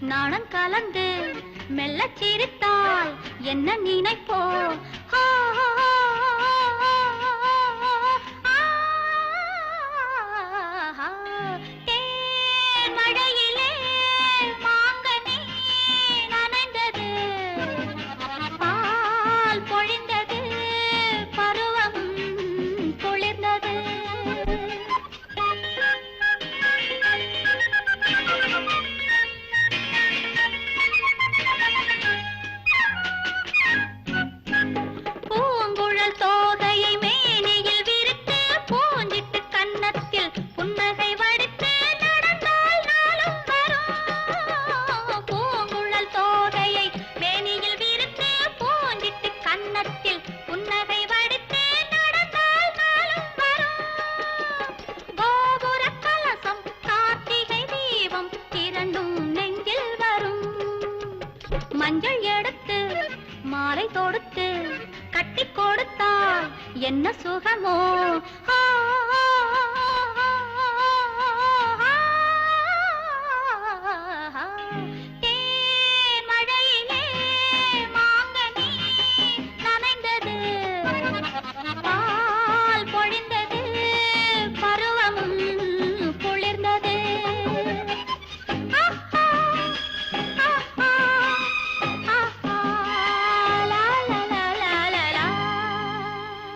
நாணம் கலந்து மெல்ல சிரித்தாய். என்ன நினைப்போ? மஞ்சள் எடுத்து மாலை தொடுத்து கட்டி கொடுத்தால் என்ன சுகமோ? ஆ